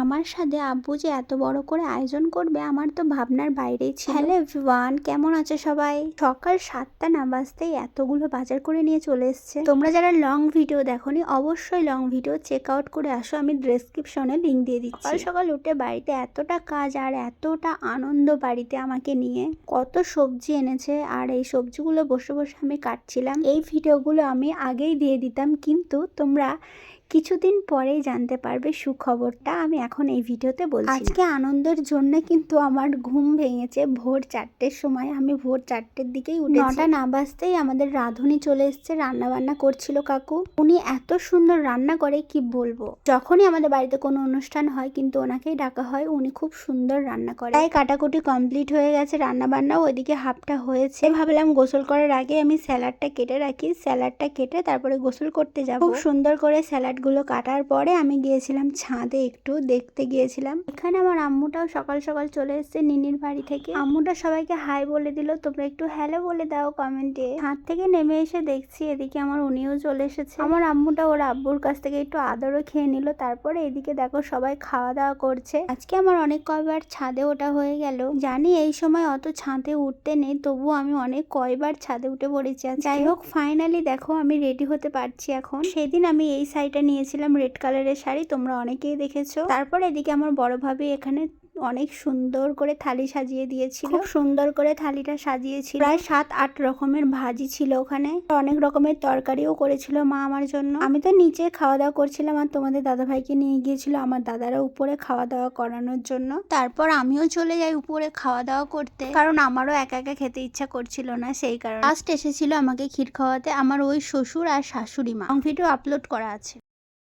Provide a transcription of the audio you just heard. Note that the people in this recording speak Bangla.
আমার সাথে আব্বু যে এত বড় করে আয়োজন করবে আমার তো ভাবনার বাইরেই ছিল। হ্যালো এভরিওয়ান কেমন আছে সবাই? সকাল সাতটা না বাজতেই এতগুলো বাজার করে নিয়ে চলে এসছে। তোমরা যারা লং ভিডিও দেখোনি অবশ্যই লং ভিডিও চেক আউট করে আসো আমি ডেসক্রিপশনে লিঙ্ক দিয়ে দিচ্ছি। সকাল সকাল উঠে বাড়িতে এতটা কাজ আর এতটা আনন্দ বাড়িতে আমাকে নিয়ে কত সবজি এনেছে আর এই সবজিগুলো বসে বসে আমি কাটছিলাম। এই ভিডিওগুলো আমি আগেই দিয়ে দিতাম কিন্তু তোমরা কিছুদিন পরেই জানতে পারবে সুখবরটা আমি এখন এই ভিডিওতে বলছি আজকে আনন্দের জন্য কিন্তু আমার ঘুম ভেঙেছে ভোর চারটের সময়। আমি ভোর চারটের দিকেই উঠে নটা না বাজতেই আমাদের রাঁধুনি চলে এসেছে রান্না বান্না করছিল কাকু। উনি এত সুন্দর রান্না করে কি বলব? যখনই আমাদের বাড়িতে কোনো অনুষ্ঠান হয় কিন্তু ওনাকেই ডাকা হয় উনি খুব সুন্দর রান্না করে। তাই কাটাকুটি কমপ্লিট হয়ে গেছে রান্না বান্না ওইদিকে হাফটা হয়েছে। ভাবলাম গোসল করার আগে আমি স্যালাডটা কেটে রাখি। স্যালাডটা কেটে তারপরে গোসল করতে যাব। খুব সুন্দর করে স্যালাডগুলো কাটার পরে আমি গিয়েছিলাম ছাদে একটু দেখতে গিয়েছিলাম। এখানে আমার আম্মুটাও সকাল সকাল চলে এসেছে নিনির বাড়ি থেকে। আম্মুটা সবাইকে হাই বলে দিল, তোমরা একটু হ্যালো বলে দাও কমেন্টে ছাদ থেকে নেমে এসে দেখছি এদিকে আমার উনিও চলে এসেছে। আমার আম্মুটা ওর আব্বুর কাছ থেকে একটু আদরও খেয়ে নিল, তারপরে এদিকে দেখো সবাই খাওয়া দাওয়া করছে। আজকে আমার অনেক কয়বার ছাদে ওটা হয়ে গেল। জানি এই সময় অত ছাদে উঠতে নেই তবু আমি অনেক কয়বার ছাদে উঠে পড়েছি যাই হোক ফাইনালি দেখো আমি রেডি হতে পারছি এখন। সেদিন আমি এই শাড়িটা নিয়েছিলাম রেড কালারের শাড়ি তোমরা অনেকেই দেখেছ। তারপর এদিকে আমার বড় ভাবি এখানে অনেক সুন্দর করে থালি সাজিয়ে দিয়েছিল। খুব সুন্দর করে থালিটা সাজিয়েছিল। প্রায় সাত আট রকমের ভাজি ছিল ওখানে। অনেক রকমের তরকারিও করেছিল মা আমার জন্য। আমি তো নিচে খাওয়া দাওয়া করছিলাম আর তোমাদের দাদা ভাইকে নিয়ে গিয়েছিল আমার দাদারা উপরে খাওয়া দাওয়া করানোর জন্য। তারপর আমিও চলে যাই উপরে খাওয়া দাওয়া করতে। কারণ আমারও একা একা খেতে ইচ্ছা করছিল না সেই কারণে। লাস্ট এসেছিল আমাকে ক্ষীর খাওয়াতে আমার ওই শ্বশুর আর শাশুড়ি মা। ভিডিও আপলোড করা আছে।